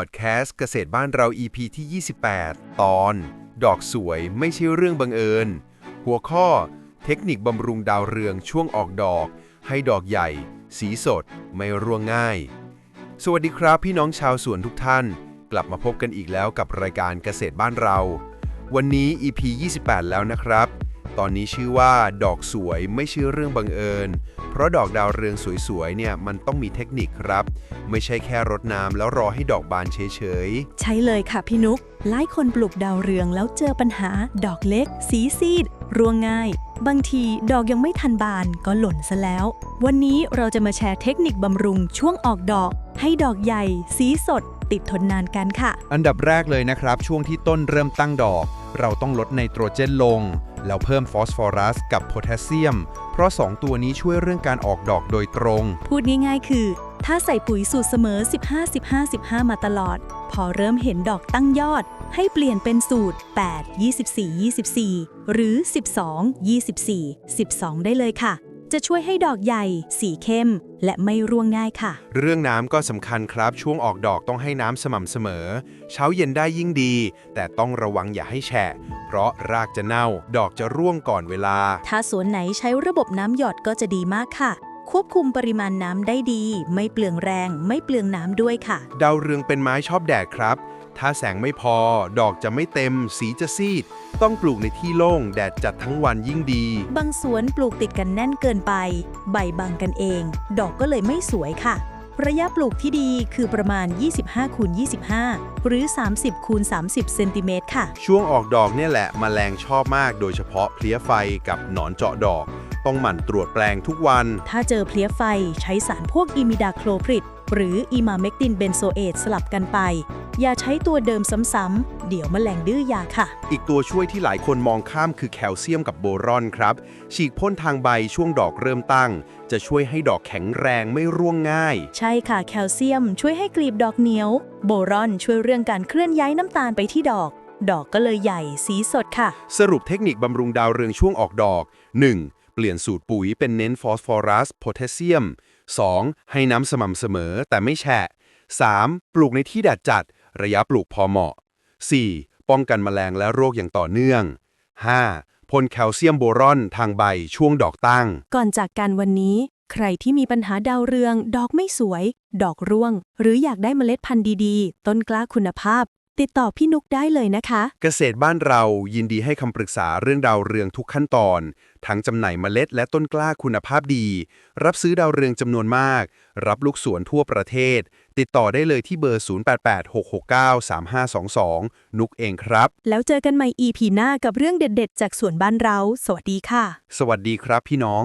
พอดแคสต์เกษตรบ้านเรา EP ที่ 28 ตอน ดอกสวยไม่ใช่เรื่องบังเอิญ หัวข้อ เทคนิคบำรุงดาวเรืองช่วงออกดอก ให้ดอกใหญ่ สีสด ไม่ร่วงง่าย สวัสดีครับพี่น้องชาวสวนทุกท่าน กลับมาพบกันอีกแล้วกับรายการเกษตรบ้านเรา วันนี้ EP 28 แล้วนะครับ ตอนนี้ชื่อว่าดอกสวยไม่ใช่เรื่องบังเอิญ เพราะดอกดาวเรืองสวยๆเนี่ยมันต้องมีเทคนิคครับ ไม่ใช่แค่รดน้ำแล้วรอให้ดอกบานเฉยใช่เลยค่ะพี่นุก หลายคนปลูกดาวเรืองแล้วเจอปัญหา ดอกเล็ก สีซีด ร่วงง่าย บางทีดอกยังไม่ทันบานก็หล่นซะแล้ว วันนี้เราจะมาแชร์เทคนิคบำรุงช่วงออกดอก ให้ดอกใหญ่ สีสด ติดทนนานกันค่ะ อันดับแรกเลยนะครับ ช่วงที่ต้นเริ่มตั้งดอก เราต้องลดไนโตรเจนลง แล้วเพิ่มฟอสฟอรัสกับโพแทสเซียม เพราะ 2 ตัวนี้ช่วยเรื่องการออกดอกโดยตรง พูดง่ายๆคือ ถ้าใส่ปุ๋ยสูตรเสมอ 15 15 15 มาตลอด พอเริ่มเห็นดอกตั้งยอด ให้เปลี่ยนเป็นสูตร 8 24 24 หรือ 12 24 12 ได้เลยค่ะ จะช่วยให้ดอกใหญ่ สีเข้ม และไม่ร่วงง่ายค่ะๆเรื่องน้ำก็สำคัญครับ ช่วงออกดอกต้องให้น้ำสม่ำเสมอ เช้าเย็นได้ยิ่งดี แต่ต้องระวังอย่าให้แฉะ เพราะรากจะเน่า ดอกจะร่วงก่อนเวลา ถ้าสวนไหนใช้ระบบน้ำหยดก็จะดีมากค่ะ ควบคุมปริมาณน้ำได้ดี ไม่เปลืองแรง ไม่เปลืองน้ำด้วยค่ะ ดาวเรืองเป็นไม้ชอบแดดครับ ถ้าแสงไม่พอ ดอกจะไม่เต็ม สีจะซีด ต้องปลูกในที่โล่ง แดดจัดทั้งวันยิ่งดี บางสวนปลูกติดกันแน่นเกินไป ใบบังกันเอง ดอกก็เลยไม่สวยค่ะ ระยะปลูกที่ดีคือประมาณ 25คูณ25 หรือ 30คูณ30เซนติเมตรค่ะ ช่วงออกดอกเนี่ยแหละมแมลงชอบมาก โดยเฉพาะเพลี้ยไฟกับหนอนเจาะดอก ต้องหมั่นตรวจแปลงทุกวัน ถ้าเจอเพลี้ยไฟใช้สารพวกอิมิดาโคลพริด หรืออิมาเมกตินเบนโซเอตสลับกันไป อย่าใช้ตัวเดิมซ้ำๆ เดี๋ยวแมลงดื้อยาค่ะ อีกตัวช่วยที่หลายคนมองข้ามคือแคลเซียมกับโบรอนครับ ฉีกพ่นทางใบช่วงดอกเริ่มตั้ง จะช่วยให้ดอกแข็งแรงไม่ร่วงง่าย ใช่ค่ะแคลเซียมช่วยให้กลีบดอกเหนียว โบรอนช่วยเรื่องการเคลื่อนย้ายน้ำตาลไปที่ดอก ดอกก็เลยใหญ่สีสดค่ะ สรุปเทคนิคบำรุงดาวเรืองช่วงออกดอก 1. เปลี่ยนสูตรปุ๋ยเป็นเน้นฟอสฟอรัสโพแทสเซียม 2. ให้น้ำสม่ำเสมอแต่ไม่แฉะ 3. ปลูกในที่แดดจัด ระยะปลูกพอเหมาะ 4. ป้องกันแมลงและโรคอย่างต่อเนื่อง 5. พ่นแคลเซียมโบรอนทางใบช่วงดอกตั้ง ก่อนจากกันวันนี้ ใครที่มีปัญหาดาวเรือง ดอกไม่สวย ดอกร่วง หรืออยากได้เมล็ดพันธุ์ดีๆ ต้นกล้าคุณภาพ ติดต่อพี่นุกได้เลยนะคะ เกษตรบ้านเรายินดีให้คำปรึกษาเรื่องดาวเรืองทุกขั้นตอน ทั้งจำหน่ายเมล็ดและต้นกล้าคุณภาพดี รับซื้อดาวเรืองจำนวนมาก รับลูกสวนทั่วประเทศ ติดต่อได้เลยที่เบอร์ 0886693522 นุกเองครับ แล้วเจอกันใหม่ EP หน้ากับเรื่องเด็ด ๆ จากสวนบ้านเรา สวัสดีค่ะ สวัสดีครับพี่น้อง